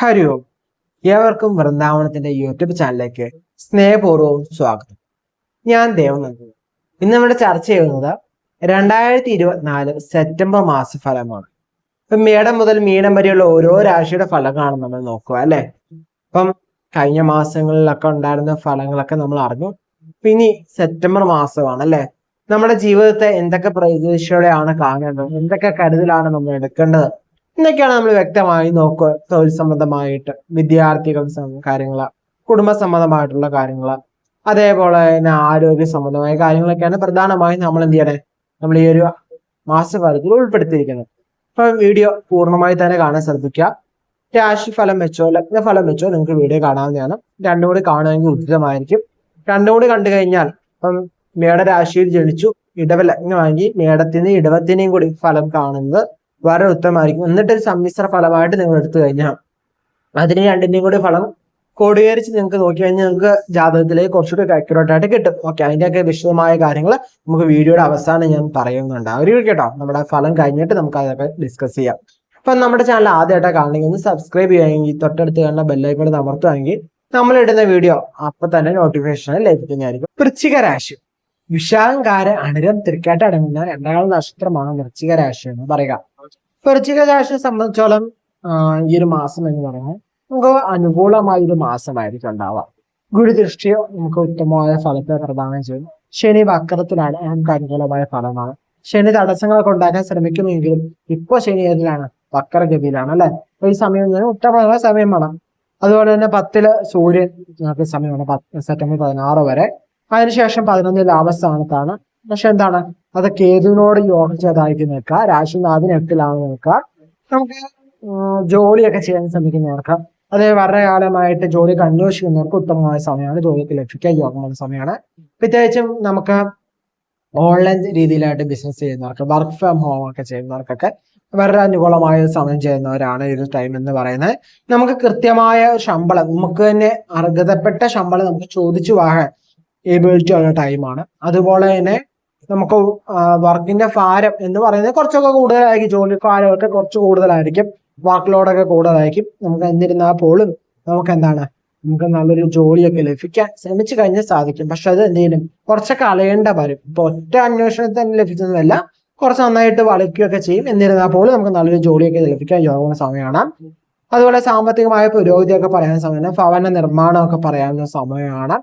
ഹരി ഓം ഏവർക്കും വൃന്ദാവനത്തിന്റെ യൂട്യൂബ് ചാനലിലേക്ക് സ്നേഹപൂർവം സ്വാഗതം. ഞാൻ ദേവനന്ദി ഇന്ന് നമ്മുടെ ചർച്ച ചെയ്യുന്നത് രണ്ടായിരത്തി ഇരുപത്തിനാല് സെപ്റ്റംബർ മാസഫലമാണ്. ഇപ്പൊ മേടം മുതൽ മീനം വരെയുള്ള ഓരോ രാശിയുടെ ഫലങ്ങളാണ് നമ്മൾ നോക്കുക അല്ലെ? ഇപ്പം കഴിഞ്ഞ മാസങ്ങളിലൊക്കെ ഉണ്ടായിരുന്ന ഫലങ്ങളൊക്കെ നമ്മൾ അറിഞ്ഞു. ഇനി സെപ്റ്റംബർ മാസമാണ് അല്ലെ? നമ്മുടെ ജീവിതത്തെ എന്തൊക്കെ പ്രതീക്ഷയോടെയാണ് കാണേണ്ടത് എന്തൊക്കെ കരുതലാണ് നമ്മൾ എടുക്കേണ്ടത്? എന്നൊക്കെയാണ് നമ്മൾ വ്യക്തമായി നോക്കുക. തൊഴിൽ സംബന്ധമായിട്ട് വിദ്യാർത്ഥികൾ കാര്യങ്ങൾ കുടുംബ സംബന്ധമായിട്ടുള്ള കാര്യങ്ങൾ അതേപോലെ തന്നെ ആരോഗ്യ സംബന്ധമായ കാര്യങ്ങളൊക്കെയാണ് പ്രധാനമായും നമ്മൾ എന്ത് ചെയ്യണേ? നമ്മൾ ഈ ഒരു മാസഫലത്തിൽ ഉൾപ്പെടുത്തിയിരിക്കുന്നത്. അപ്പൊ വീഡിയോ പൂർണമായി തന്നെ കാണാൻ ശ്രദ്ധിക്കുക. രാശി ഫലം വെച്ചോ ലഗ്ന ഫലം വെച്ചോ നിങ്ങൾക്ക് വീഡിയോ കാണാവുന്നതാണ്. രണ്ടും കൂടി കാണുമെങ്കിൽ ഉചിതമായിരിക്കും. രണ്ടും കൂടി കണ്ടു കഴിഞ്ഞാൽ ഇപ്പം മേടരാശിയിൽ ജനിച്ചു ഇടവ ലഗ്നമാണെങ്കിൽ മേടത്തിന് ഇടവത്തിനെയും കൂടി ഫലം കാണുന്നത് വളരെ ഉത്തമമായിരിക്കും എന്നിട്ട് ഒരു സമ്മിശ്ര ഫലമായിട്ട് നിങ്ങൾ എടുത്തു കഴിഞ്ഞാൽ അതിന് രണ്ടിന്റെയും കൂടി ഫലം കോടീകരിച്ച് നിങ്ങൾക്ക് നോക്കി കഴിഞ്ഞാൽ നിങ്ങൾക്ക് ജാതകത്തിലേക്ക് കുറച്ചുകൂടി അക്യുറേറ്റ് ആയിട്ട് കിട്ടും. ഓക്കെ അതിന്റെയൊക്കെ വിശദമായ കാര്യങ്ങൾ നമുക്ക് വീഡിയോയുടെ അവസാനം ഞാൻ പറയുന്നുണ്ട്. ഒരു കേട്ടോ നമ്മുടെ ഫലം കഴിഞ്ഞിട്ട് നമുക്ക് അതൊക്കെ ഡിസ്കസ് ചെയ്യാം. അപ്പൊ നമ്മുടെ ചാനൽ ആദ്യമായിട്ടാണ് കാണണമെങ്കിൽ ഒന്ന് സബ്സ്ക്രൈബ് ചെയ്യുകയാണെങ്കിൽ തൊട്ടടുത്ത് കാണുന്ന ബെല്ലൈക്കോട് അമർത്തുകയാണെങ്കിൽ നമ്മൾ ഇടുന്ന വീഡിയോ അപ്പൊ തന്നെ നോട്ടിഫിക്കേഷൻ ലഭിക്കുന്നതായിരിക്കും. വൃശ്ചിക രാശി. വിശാഖംകാര അണിരം തിരിക്കാട്ട് അടങ്ങുന്ന രണ്ടാമത് നക്ഷത്രമാണ് വൃശ്ചിക രാശി എന്ന് പറയുക. വൃശ്ചിക രാശിയെ സംബന്ധിച്ചോളം ഈ ഒരു മാസം എന്ന് പറയുന്നത് നമുക്ക് അനുകൂലമായ ഒരു മാസമായിരിക്കും ഉണ്ടാവുക. ഗുരുദൃഷ്ടിയോ നമുക്ക് ഉത്തമമായ ഫലത്തെ പ്രദാനം ചെയ്യും. ശനി വക്രത്തിലാണ് നമുക്ക് അനുകൂലമായ ഫലമാണ്. ശനി തടസ്സങ്ങളൊക്കെ ഉണ്ടാക്കാൻ ശ്രമിക്കുമെങ്കിലും ഇപ്പൊ ശനി ഏതിലാണ് വക്രഗതിയിലാണ് അല്ലെ? അപ്പൊ ഈ സമയം ഉത്തമമായ സമയമാണ് അതുപോലെ തന്നെ പത്തിൽ സൂര്യൻ സമയമാണ് സെപ്റ്റംബർ പതിനാറ് വരെ. അതിനുശേഷം പതിനൊന്ന് ലാഭസ്ഥാനത്താണ് പക്ഷെ എന്താണ്? അത് കേതുവിനോട് യോജിച്ചതായിട്ട് നിൽക്കുക രാശിനാഥിന് എട്ടിലാണ് നിൽക്കുക. നമുക്ക് ജോലിയൊക്കെ ചെയ്യാൻ ശ്രമിക്കുന്നവർക്ക് അതേ വളരെ കാലമായിട്ട് ജോലി അന്വേഷിക്കുന്നവർക്ക് ഉത്തമമായ സമയമാണ്. ജോലിക്ക് ലഭിക്കാൻ യോഗമുള്ള സമയമാണ്. പ്രത്യേകിച്ചും നമുക്ക് ഓൺലൈൻ രീതിയിലായിട്ട് ബിസിനസ് ചെയ്യുന്നവർക്ക് വർക്ക് ഫ്രം ഹോം ഒക്കെ ചെയ്യുന്നവർക്കൊക്കെ വളരെ അനുകൂലമായ സമയം ചെയ്യുന്നവരാണ് ഈ ഒരു ടൈം എന്ന് പറയുന്നത്. നമുക്ക് കൃത്യമായ ശമ്പളം നമുക്ക് തന്നെ അർഹതപ്പെട്ട ശമ്പളം നമുക്ക് ചോദിച്ചു വാങ്ങാൻ എബിലിറ്റി ഉള്ള ടൈമാണ് അതുപോലെ തന്നെ നമുക്ക് വർക്കിന്റെ ഭാരം എന്ന് പറയുന്നത് കുറച്ചൊക്കെ കൂടുതലായിരിക്കും. ജോലി ഭാരമൊക്കെ കുറച്ച് കൂടുതലായിരിക്കും. വർക്ക് ലോഡൊക്കെ കൂടുതലായിരിക്കും. നമുക്ക് എന്നിരുന്നാൽ പോലും നമുക്ക് എന്താണ് നമുക്ക് നല്ലൊരു ജോലിയൊക്കെ ലഭിക്കാൻ ശ്രമിച്ചു കഴിഞ്ഞാൽ സാധിക്കും. പക്ഷെ അത് എന്തെങ്കിലും കുറച്ചൊക്കെ അളയേണ്ട വരും. ഇപ്പൊ ഒറ്റ അന്വേഷണത്തിൽ തന്നെ കുറച്ച് നന്നായിട്ട് വളയ്ക്കുകയൊക്കെ ചെയ്യും. എന്നിരുന്നാൽ പോലും നമുക്ക് നല്ലൊരു ജോലിയൊക്കെ ലഭിക്കാൻ യോഗമുള്ള സമയമാണ്. അതുപോലെ സാമ്പത്തികമായ പുരോഗതിയൊക്കെ പറയാൻ സമയമാണ്. ഭവന നിർമ്മാണമൊക്കെ പറയാവുന്ന സമയമാണ്.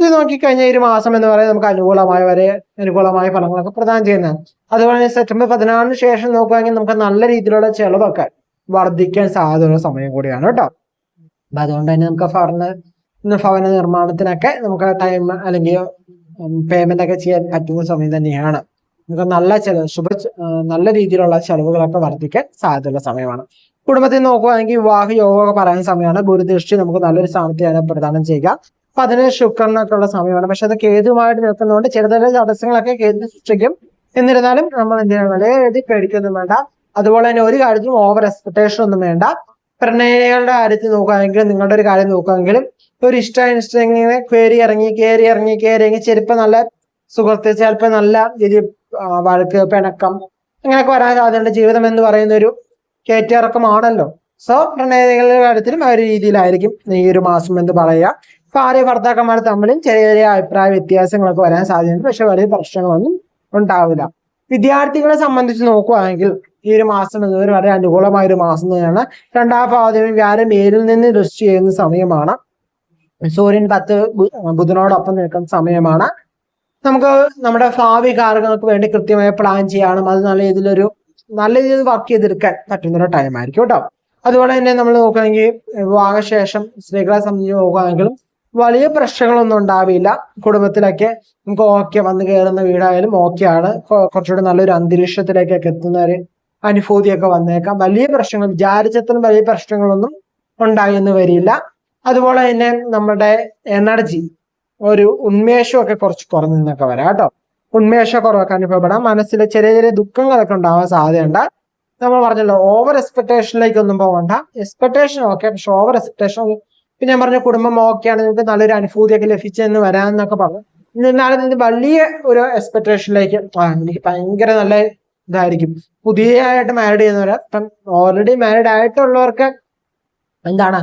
ഇത് നോക്കിക്കഴിഞ്ഞാൽ ഒരു മാസം എന്ന് പറയുന്നത് നമുക്ക് അനുകൂലമായ വരെ അനുകൂലമായ ഫലങ്ങളൊക്കെ പ്രദാനം ചെയ്യുന്നതാണ്. അതുപോലെ സെപ്റ്റംബർ പതിനാറിന് ശേഷം നോക്കുകയാണെങ്കിൽ നമുക്ക് നല്ല രീതിയിലുള്ള ചെലവൊക്കെ വർദ്ധിക്കാൻ സാധ്യതയുള്ള സമയം കൂടിയാണ് കേട്ടോ. അപ്പൊ അതുകൊണ്ട് തന്നെ നമുക്ക് ഭവന ഭവന നിർമ്മാണത്തിനൊക്കെ നമുക്ക് ടൈം അല്ലെങ്കിൽ പേയ്മെന്റ് ഒക്കെ ചെയ്യാൻ പറ്റുന്ന സമയം തന്നെയാണ്. നമുക്ക് നല്ല ചെലവ് ശുഭ നല്ല രീതിയിലുള്ള ചെലവുകളൊക്കെ വർദ്ധിക്കാൻ സാധ്യതയുള്ള സമയമാണ്. കുടുംബത്തിൽ നോക്കുകയാണെങ്കിൽ വിവാഹ യോഗമൊക്കെ പറയുന്ന സമയമാണ്. ഗുരുദൃഷ്ടി നമുക്ക് നല്ലൊരു സ്ഥാനത്തെയാണ് പ്രദാനം ചെയ്യുക. അപ്പൊ അതിന് ശുക്രനൊക്കെ ഉള്ള സമയമാണ്. പക്ഷെ അത് കേതുമായിട്ട് നിൽക്കുന്നതുകൊണ്ട് ചെറുതര തടസ്സങ്ങളൊക്കെ കേതു സൃഷ്ടിക്കും. എന്നിരുന്നാലും നമ്മൾ എന്ത് ചെയ്യണം? വളരെ എഴുതി പേടിക്കൊന്നും വേണ്ട. അതുപോലെ തന്നെ ഒരു കാര്യത്തിലും ഓവർ എക്സ്പെക്ടേഷൻ ഒന്നും വേണ്ട. പ്രണയങ്ങളുടെ കാര്യത്തിൽ നോക്കുകയാണെങ്കിലും നിങ്ങളുടെ ഒരു കാര്യം നോക്കുകയാണെങ്കിലും ഒരു ഇഷ്ട ഇങ്ങനെ കയറി ഇറങ്ങി കയറി ഇറങ്ങി കയറി ഇറങ്ങി ചിലപ്പോൾ നല്ല സുഹൃത്ത് ചിലപ്പോൾ നല്ല ആ, വഴക്ക് പിണക്കം അങ്ങനെയൊക്കെ വരാൻ സാധ്യതയുണ്ട്. ജീവിതം എന്ന് പറയുന്ന ഒരു കയറ്റിറക്കമാണല്ലോ സോ പ്രണയങ്ങളുടെ കാര്യത്തിലും ആ ഒരു രീതിയിലായിരിക്കും ഈ ഒരു മാസം എന്ന് പറയുക. ഭാര്യ ഭർത്താക്കന്മാർ തമ്മിലും ചെറിയ ചെറിയ അഭിപ്രായ വ്യത്യാസങ്ങളൊക്കെ വരാൻ സാധ്യതയുണ്ട്. പക്ഷെ വലിയ പ്രശ്നങ്ങളൊന്നും ഉണ്ടാവില്ല. വിദ്യാർത്ഥികളെ സംബന്ധിച്ച് നോക്കുകയാണെങ്കിൽ ഈ ഒരു മാസം എന്നത് വളരെ അനുകൂലമായ ഒരു മാസം തന്നെയാണ്. രണ്ടാം പാദവും വ്യാഴം മേലിൽ നിന്ന് ദൃഷ്ടി ചെയ്യുന്ന സമയമാണ്. സൂര്യൻ പത്ത് ബുധനോടൊപ്പം നിൽക്കുന്ന സമയമാണ്. നമുക്ക് നമ്മുടെ ഭാവി കാര്യങ്ങൾക്ക് വേണ്ടി കൃത്യമായി പ്ലാൻ ചെയ്യാനും അത് നല്ല രീതിയിലൊരു നല്ല രീതിയിൽ വർക്ക് ചെയ്തെടുക്കാൻ പറ്റുന്നൊരു ടൈമായിരിക്കും കേട്ടോ. അതുപോലെ തന്നെ നമ്മൾ നോക്കുകയാണെങ്കിൽ വിവാഹശേഷം സ്ത്രീകളെ സംബന്ധിച്ച് നോക്കുകയാണെങ്കിലും വലിയ പ്രശ്നങ്ങളൊന്നും ഉണ്ടാവില്ല. കുടുംബത്തിലൊക്കെ നമുക്ക് ഓക്കെ വന്ന് കയറുന്ന വീടായാലും ഓക്കെ ആണ്. കുറച്ചുകൂടെ നല്ലൊരു അന്തരീക്ഷത്തിലേക്കൊക്കെ എത്തുന്ന ഒരു അനുഭൂതിയൊക്കെ വന്നേക്കാം. വലിയ പ്രശ്നങ്ങൾ വിചാരിച്ചത്രയും വലിയ പ്രശ്നങ്ങളൊന്നും ഉണ്ടായി എന്ന് വരില്ല. അതുപോലെ തന്നെ നമ്മുടെ എനർജി ഒരു ഉന്മേഷമൊക്കെ കുറച്ച് കുറഞ്ഞു നിന്നൊക്കെ വരാം കേട്ടോ. ഉന്മേഷക്കുറവൊക്കെ അനുഭവപ്പെടാം. മനസ്സിലെ ചെറിയ ചെറിയ ദുഃഖങ്ങളൊക്കെ ഉണ്ടാവാൻ സാധ്യതയുണ്ട്. നമ്മൾ പറഞ്ഞല്ലോ ഓവർ എക്സ്പെക്ടേഷനിലേക്ക് ഒന്നും പോകണ്ട. എക്സ്പെക്ടേഷൻ ഓക്കെ പക്ഷെ ഓവർ എക്സ്പെക്ടേഷൻ പിന്നെ ഞാൻ പറഞ്ഞ കുടുംബം ഓക്കെയാണ് നിങ്ങൾക്ക് നല്ലൊരു അനുഭൂതിയൊക്കെ ലഭിച്ചെന്ന് വരാമെന്നൊക്കെ പറഞ്ഞു. എന്നാലും ഇത് വലിയ ഒരു എക്സ്പെക്ടേഷനിലേക്ക് എനിക്ക് ഭയങ്കര നല്ല ഇതായിരിക്കും. പുതിയതായിട്ട് മാരീഡ് ചെയ്യുന്നവര് ഇപ്പം ഓൾറെഡി മാരീഡ് ആയിട്ടുള്ളവർക്ക് എന്താണ്?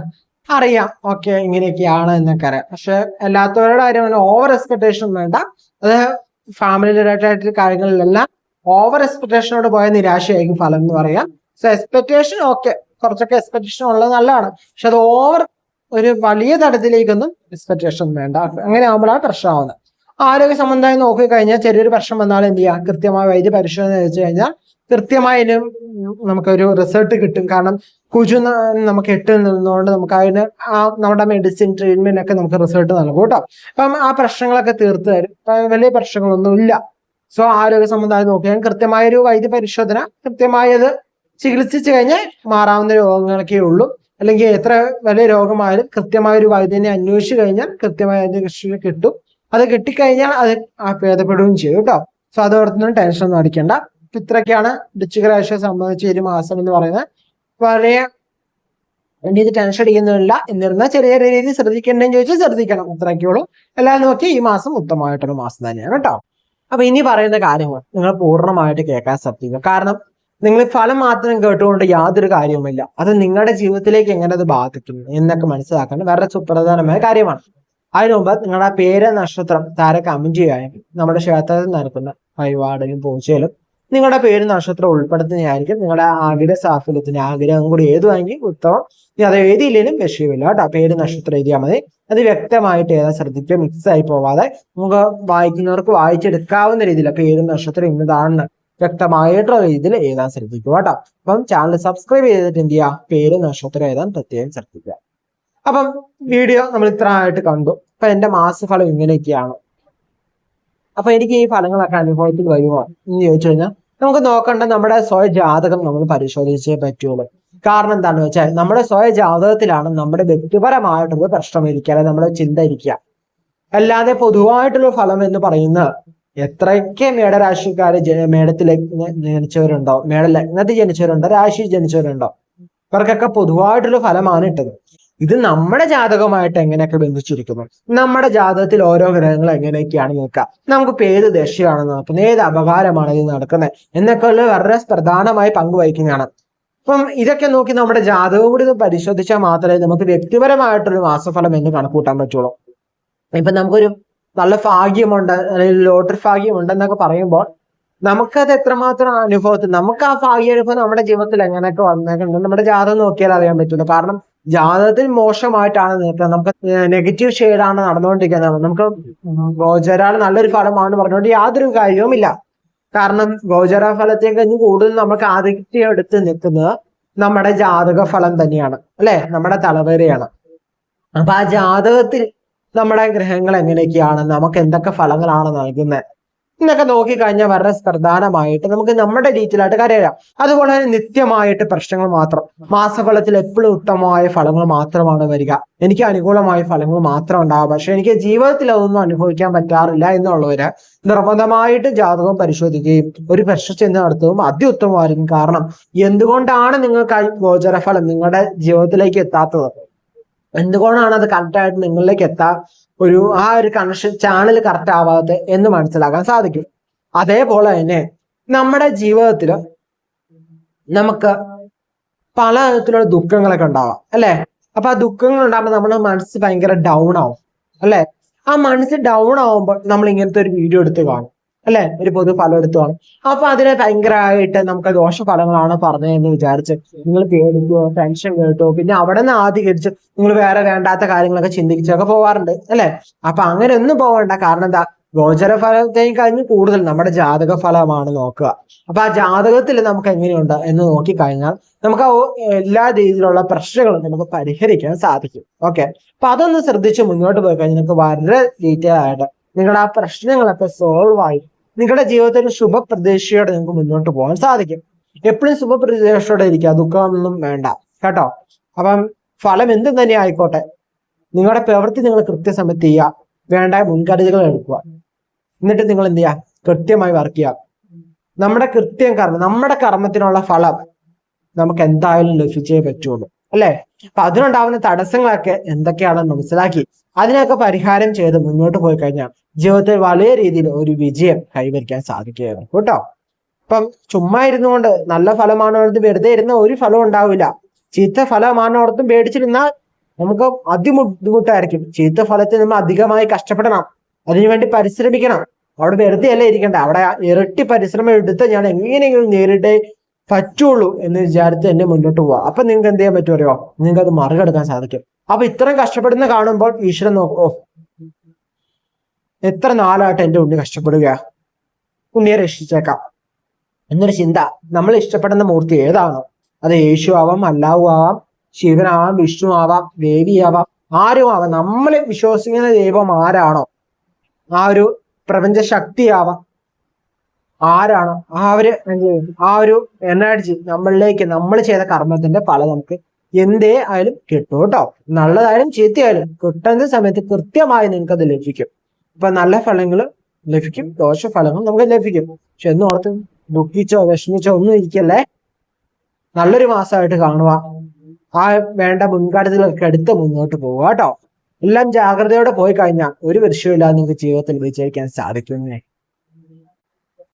അറിയാം ഓക്കെ ഇങ്ങനെയൊക്കെയാണ് എന്നൊക്കെ അറിയാം. പക്ഷെ എല്ലാത്തവരുടെ കാര്യം ഓവർ എക്സ്പെക്ടേഷൻ വേണ്ട. അത് ഫാമിലി റിലേറ്റഡ് കാര്യങ്ങളിലെല്ലാം ഓവർ എക്സ്പെക്ടേഷനോട് പോയ നിരാശയായിരിക്കും ഫലം എന്ന് പറയാം. സോ എക്സ്പെക്ടേഷൻ ഓക്കെ കുറച്ചൊക്കെ എക്സ്പെക്ടേഷൻ ഉള്ളത് നല്ലതാണ്. പക്ഷെ അത് ഓവർ ഒരു വലിയ തരത്തിലേക്കൊന്നും എക്സ്പെക്ടേഷൻ വേണ്ട. അങ്ങനെ ആകുമ്പോഴാണ് പ്രശ്നമാവുന്നത് ആരോഗ്യ സംബന്ധമായി നോക്കി കഴിഞ്ഞാൽ ചെറിയൊരു പ്രശ്നം വന്നാൽ എന്ത് ചെയ്യുക കൃത്യമായ വൈദ്യ പരിശോധന വെച്ച് കഴിഞ്ഞാൽ കൃത്യമായി അതിന് നമുക്കൊരു റിസൾട്ട് കിട്ടും. കാരണം കുജു നമുക്ക് ഇട്ട് നിന്നുകൊണ്ട് നമുക്ക് അതിന് ആ നമ്മുടെ മെഡിസിൻ ട്രീറ്റ്മെന്റ് ഒക്കെ നമുക്ക് റിസൾട്ട് നൽകും കേട്ടോ. അപ്പം ആ പ്രശ്നങ്ങളൊക്കെ തീർത്ത് തരും. വലിയ പ്രശ്നങ്ങളൊന്നും ഇല്ല. സോ ആരോഗ്യ സംബന്ധമായി നോക്കിയാൽ കൃത്യമായൊരു വൈദ്യ പരിശോധന കൃത്യമായത് ചികിത്സിച്ചു കഴിഞ്ഞാൽ മാറാവുന്ന രോഗങ്ങളൊക്കെ ഉള്ളൂ. അല്ലെങ്കിൽ എത്ര വലിയ രോഗമായാലും കൃത്യമായ ഒരു വൈദ്യനെ അന്വേഷിച്ചു കഴിഞ്ഞാൽ കൃത്യമായ അതിനെ കിട്ടും. അത് കിട്ടിക്കഴിഞ്ഞാൽ അത് ഭേദപ്പെടുകയും ചെയ്യും കേട്ടോ. സോ അതോടൊപ്പം ടെൻഷൻ ഒന്നും അടിക്കണ്ട. ഇത്രയൊക്കെയാണ് വൃശ്ചികരാശിയെ സംബന്ധിച്ച് ഒരു മാസം എന്ന് പറയുന്നത്. വളരെ വേണ്ടി ഇത് ടെൻഷൻ അടിക്കുന്നില്ല. എന്നിരുന്നാൽ ചെറിയ ചെറിയ രീതിയിൽ ശ്രദ്ധിക്കേണ്ടതെന്ന് ചോദിച്ചാൽ ശ്രദ്ധിക്കണം. അത്രയൊക്കെ ഉള്ളൂ എല്ലാം നോക്കി ഈ മാസം ഉത്തമമായിട്ടൊരു മാസം തന്നെയാണ് കേട്ടോ. അപ്പൊ ഇനി പറയുന്ന കാര്യങ്ങൾ നിങ്ങൾ പൂർണമായിട്ട് കേൾക്കാൻ ശ്രദ്ധിക്കുക. കാരണം നിങ്ങൾ ഫലം മാത്രം കേട്ടുകൊണ്ട് യാതൊരു കാര്യവുമില്ല. അത് നിങ്ങളുടെ ജീവിതത്തിലേക്ക് എങ്ങനെ അത് ബാധിക്കുന്നു എന്നൊക്കെ മനസ്സിലാക്കേണ്ട വളരെ സുപ്രധാനമായ കാര്യമാണ്. അതിനു മുമ്പ് നിങ്ങളുടെ പേര് നക്ഷത്രം താരെ കമന്റ് ചെയ്യുകയാണെങ്കിൽ നമ്മുടെ ക്ഷേത്രത്തിൽ നടക്കുന്ന വഴിപാടിലും പൂജയിലും നിങ്ങളുടെ പേര് നക്ഷത്രം ഉൾപ്പെടുത്തുന്നതായിരിക്കും. നിങ്ങളുടെ ആഗ്രഹ സാഫല്യത്തിന് ആഗ്രഹം കൂടി ഏതുവാണെങ്കിൽ ഉത്തമം. അത് എഴുതിയില്ലെങ്കിലും വിഷയമില്ല കേട്ടോ. പേര് നക്ഷത്രം എഴുതിയാൽ മതി. അത് വ്യക്തമായിട്ട് ഏതാ ശ്രദ്ധിക്കുക. മിക്സ് ആയി പോവാതെ നമുക്ക് വായിക്കുന്നവർക്ക് വായിച്ചെടുക്കാവുന്ന രീതിയിൽ പേര് നക്ഷത്രം ഇന്നതാണെന്ന് വ്യക്തമായിട്ടുള്ള രീതിയിൽ എഴുതാൻ ശ്രദ്ധിക്കുക കേട്ടോ. അപ്പം ചാനൽ സബ്സ്ക്രൈബ് ചെയ്തിട്ട് എന്ത് ചെയ്യുക? പേര് നക്ഷത്രം എഴുതാൻ പ്രത്യേകം ശ്രദ്ധിക്കുക. അപ്പം വീഡിയോ നമ്മൾ ഇത്ര ആയിട്ട് കണ്ടു. അപ്പൊ എന്റെ മാസഫലം ഇങ്ങനെയൊക്കെയാണ്. അപ്പൊ എനിക്ക് ഈ ഫലങ്ങളൊക്കെ അനുഭവത്തിൽ വരുമോ എന്ന് ചോദിച്ചു കഴിഞ്ഞാൽ നമുക്ക് നോക്കേണ്ട നമ്മുടെ സ്വയ ജാതകം നമ്മൾ പരിശോധിച്ചേ പറ്റുള്ളൂ. കാരണം എന്താണെന്ന് വെച്ചാൽ നമ്മുടെ സ്വയ ജാതകത്തിലാണ് നമ്മുടെ വ്യക്തിപരമായിട്ടുള്ള പ്രശ്നം ഇരിക്കുക അല്ലെങ്കിൽ നമ്മുടെ ചിന്ത ഇരിക്കുക. അല്ലാതെ പൊതുവായിട്ടുള്ള ഫലം എന്ന് പറയുന്നത് എത്രയൊക്കെ മേടരാശിക്കാര് മേടത്തിൽ ജനിച്ചവരുണ്ടോ മേട ലഗ്നത്തിൽ ജനിച്ചവരുണ്ടോ രാശി ജനിച്ചവരുണ്ടോ ഇവർക്കൊക്കെ പൊതുവായിട്ടുള്ള ഫലമാണ് ഇട്ടത് ഇത് നമ്മുടെ ജാതകമായിട്ട് എങ്ങനെയൊക്കെ ബന്ധിച്ചിരിക്കുന്നു? നമ്മുടെ ജാതകത്തിൽ ഓരോ ഗ്രഹങ്ങൾ എങ്ങനെയൊക്കെയാണ് നോക്കുക നമുക്ക് ഇപ്പൊ ഏത് ദശയാണ് നടക്കുന്നത്? ഏത് അപകാരമാണ് ഇത് നടക്കുന്നത്? എന്നൊക്കെ ഉള്ള വളരെ പ്രധാനമായി പങ്കുവഹിക്കുന്നതാണ് അപ്പം ഇതൊക്കെ നോക്കി നമ്മുടെ ജാതകം കൂടി പരിശോധിച്ചാൽ മാത്രമേ നമുക്ക് വ്യക്തിപരമായിട്ടൊരു മാസഫലം എന്ന് കണക്കൂട്ടാൻ പറ്റുള്ളൂ. ഇപ്പൊ നമുക്കൊരു നല്ല ഭാഗ്യമുണ്ട് അല്ലെങ്കിൽ ലോട്ടറി ഭാഗ്യമുണ്ട് എന്നൊക്കെ പറയുമ്പോൾ നമുക്കത് എത്രമാത്രം അനുഭവത്തിൽ നമുക്ക് ആ ഭാഗ്യ അനുഭവം നമ്മുടെ ജീവിതത്തിൽ എങ്ങനെയൊക്കെ വന്നേക്കുന്നുണ്ട് നമ്മുടെ ജാതകം നോക്കിയാൽ അറിയാൻ പറ്റുള്ളൂ. കാരണം ജാതകത്തിൽ മോശമായിട്ടാണ് നിൽക്കുന്നത്. നമുക്ക് നെഗറ്റീവ് ഷെയ്ഡാണ് നടന്നുകൊണ്ടിരിക്കുന്നത്. നമുക്ക് ഗോചരാൾ നല്ലൊരു ഫലമാണ് പറഞ്ഞുകൊണ്ട് യാതൊരു കാര്യവുമില്ല. കാരണം ഗോചര ഫലത്തെ കഴിഞ്ഞ് കൂടുതൽ നമുക്ക് ആധിക്യം എടുത്ത് നിൽക്കുന്നത് നമ്മുടെ ജാതക ഫലം തന്നെയാണ് അല്ലെ? നമ്മുടെ തലവേരയാണ് അപ്പൊ ആ ജാതകത്തിൽ നമ്മുടെ ഗ്രഹങ്ങൾ എങ്ങനെയൊക്കെയാണ്? നമുക്ക് എന്തൊക്കെ ഫലങ്ങളാണ് നൽകുന്നത് എന്നൊക്കെ നോക്കിക്കഴിഞ്ഞാൽ വളരെ പ്രധാനമായിട്ട് നമുക്ക് നമ്മുടെ ഡീറ്റെയിൽ ആയിട്ട് കരയാം. അതുപോലെ തന്നെ നിത്യമായിട്ട് പ്രശ്നങ്ങൾ മാത്രം. മാസഫലത്തിൽ എപ്പോഴും ഉത്തമമായ ഫലങ്ങൾ മാത്രമാണ് വരിക. എനിക്ക് അനുകൂലമായ ഫലങ്ങൾ മാത്രം ഉണ്ടാവുക. പക്ഷെ എനിക്ക് ജീവിതത്തിൽ അതൊന്നും അനുഭവിക്കാൻ പറ്റാറില്ല എന്നുള്ളവര് നിർബന്ധമായിട്ട് ജാതകം പരിശോധിക്കുകയും ഒരു പരിശോധന നടത്തുകയും അത്യുത്തമമായിരിക്കും. കാരണം എന്തുകൊണ്ടാണ് നിങ്ങൾക്ക് ഗോചരഫലം നിങ്ങളുടെ ജീവിതത്തിലേക്ക് എത്താത്തത്? എന്തുകൊണ്ടാണ് അത് കറക്റ്റായിട്ട് നിങ്ങളിലേക്ക് എത്താൻ ഒരു ആ ഒരു കണക്ഷൻ ചാനൽ കറക്റ്റ് ആവാത്തത് എന്ന് മനസ്സിലാക്കാൻ സാധിക്കും. അതേപോലെ തന്നെ നമ്മുടെ ജീവിതത്തിൽ നമുക്ക് പല തരത്തിലുള്ള ദുഃഖങ്ങളൊക്കെ ഉണ്ടാവാം അല്ലെ? അപ്പൊ ആ ദുഃഖങ്ങൾ ഉണ്ടാകുമ്പോൾ നമ്മുടെ മനസ്സ് ഭയങ്കര ഡൗൺ ആവും അല്ലെ? ആ മനസ്സ് ഡൗൺ ആവുമ്പോൾ നമ്മൾ ഇങ്ങനത്തെ ഒരു വീഡിയോ എടുത്ത് കാണും. അല്ലെ? ഒരു പൊതു ഫലം എടുത്ത് കാണും. അപ്പൊ അതിനെ ഭയങ്കരമായിട്ട് നമുക്ക് ദോഷഫലങ്ങളാണ് പറഞ്ഞതെന്ന് വിചാരിച്ച് നിങ്ങൾ പേടിക്കോ ടെൻഷൻ കേട്ടോ പിന്നെ അവിടെ നിന്ന് ആധികരിച്ച് നിങ്ങൾ വേറെ വേണ്ടാത്ത കാര്യങ്ങളൊക്കെ ചിന്തിച്ചൊക്കെ പോവാറുണ്ട് അല്ലെ? അപ്പൊ അങ്ങനെ ഒന്നും പോകണ്ട. കാരണം എന്താ? ഗോചര ഫലത്തെയും കഴിഞ്ഞ് കൂടുതൽ നമ്മുടെ ജാതക ഫലമാണ് നോക്കുക. അപ്പൊ ആ ജാതകത്തിൽ നമുക്ക് എങ്ങനെയുണ്ട് എന്ന് നോക്കിക്കഴിഞ്ഞാൽ നമുക്ക് എല്ലാ രീതിയിലുള്ള പ്രശ്നങ്ങളും നമുക്ക് പരിഹരിക്കാൻ സാധിക്കും. ഓക്കെ? അപ്പൊ അതൊന്ന് ശ്രദ്ധിച്ച് മുന്നോട്ട് പോയി കഴിഞ്ഞാൽ നിങ്ങൾക്ക് വളരെ ഡീറ്റെയിൽ ആയിട്ട് നിങ്ങളുടെ ആ പ്രശ്നങ്ങളൊക്കെ സോൾവ് ആയി നിങ്ങളുടെ ജീവിതത്തിൽ ശുഭപ്രതീക്ഷയോടെ നിങ്ങൾക്ക് മുന്നോട്ട് പോകാൻ സാധിക്കും. എപ്പോഴും ശുഭപ്രതീക്ഷയോടെ ഇരിക്കുക. ദുഃഖമൊന്നും വേണ്ട. കേട്ടോ? അപ്പം ഫലം എന്തും തന്നെ ആയിക്കോട്ടെ. നിങ്ങളുടെ പ്രവൃത്തി നിങ്ങൾ കൃത്യസമയത്ത് ചെയ്യുക. വേണ്ട മുൻകരുതലുകൾ എടുക്കുക. എന്നിട്ട് നിങ്ങൾ എന്ത് ചെയ്യുക? കൃത്യമായി വർക്ക് ചെയ്യുക. നമ്മുടെ കൃത്യം കർമ്മം നമ്മുടെ കർമ്മത്തിനുള്ള ഫലം നമുക്ക് എന്തായാലും ലഭിച്ചേ പറ്റുള്ളൂ. അല്ലെ? അപ്പൊ അതിനുണ്ടാവുന്ന തടസ്സങ്ങളൊക്കെ എന്തൊക്കെയാണെന്ന് മനസ്സിലാക്കി. അതിനൊക്കെ പരിഹാരം ചെയ്ത് മുന്നോട്ട് പോയി കഴിഞ്ഞാൽ ജീവിതത്തിൽ വലിയ രീതിയിൽ ഒരു വിജയം കൈവരിക്കാൻ സാധിക്കുകയാണ്. കേട്ടോ? ഇപ്പം ചുമ്മാ ഇരുന്നുകൊണ്ട് നല്ല ഫലമാണ് എന്ന് വെറുതെ ഇരുന്ന ഒരു ഫലം ഉണ്ടാവില്ല. ചീത്ത ഫലമാണോടത്തും പേടിച്ചിരുന്നാൽ നമുക്ക് അതിബുദ്ധിമുട്ടായിരിക്കും. ചീത്ത ഫലത്തിൽ നമ്മൾ അധികമായി കഷ്ടപ്പെടണം. അതിനുവേണ്ടി പരിശ്രമിക്കണം. അവിടെ വെറുതെ അല്ല ഇരിക്കണ്ട അവിടെ ഇരട്ടി പരിശ്രമം എടുത്ത് ഞാൻ എങ്ങനെയെങ്കിലും നേരിട്ടേ പറ്റുള്ളൂ എന്ന് വിചാരിച്ച് എന്നെ മുന്നോട്ട് പോവാ അപ്പൊ നിങ്ങൾക്ക് എന്ത് ചെയ്യാൻ പറ്റുമോ നിങ്ങൾക്ക് അത് മറികടക്കാൻ സാധിക്കും. അപ്പൊ ഇത്രയും കഷ്ടപ്പെടുന്ന കാണുമ്പോൾ ഈശ്വരൻ നോക്കോ. എത്ര നാളായിട്ട് എന്റെ ഉണ്ണി കഷ്ടപ്പെടുക ഉണ്ണിയെ രക്ഷിച്ചേക്കാം. എന്നൊരു ചിന്ത. നമ്മൾ ഇഷ്ടപ്പെടുന്ന മൂർത്തി ഏതാണോ? അത് യേശു ആവാം അല്ലാഹു ആവാം ശിവനാവാം വിഷ്ണു ആവാം ദേവി ആവാം ആരും ആവാം. നമ്മൾ വിശ്വസിക്കുന്ന ദൈവം ആരാണോ? ആ ഒരു പ്രപഞ്ച ശക്തിയാവാം ആരാണോ? ആ ഒരു ആ ഒരു എനർജി നമ്മളിലേക്ക് നമ്മൾ ചെയ്ത കർമ്മത്തിന്റെ ഫലം നമുക്ക് എന്തേ ആയാലും കിട്ടും കേട്ടോ. നല്ലതായാലും ചീത്തയായാലും കിട്ടുന്ന സമയത്ത് കൃത്യമായി നിങ്ങൾക്ക് അത് ലഭിക്കും. ഇപ്പൊ നല്ല ഫലങ്ങൾ ലഭിക്കും ദോഷ ഫലങ്ങൾ നമുക്ക് ലഭിക്കും. പക്ഷെ ഓർത്ത് ദുഃഖിച്ചോ വിഷമിച്ചോ ഒന്നും ഇരിക്കല്ലേ? നല്ലൊരു മാസമായിട്ട് കാണുക. ആ വേണ്ട മുൻകരുതലൊക്കെ എടുത്ത് മുന്നോട്ട് പോവുക കേട്ടോ. എല്ലാം ജാഗ്രതയോടെ പോയി കഴിഞ്ഞാൽ ഒരു വിഷയമില്ലാതെ നിങ്ങൾക്ക് ജീവിതത്തിൽ വിജയിക്കാൻ സാധിക്കുന്നേ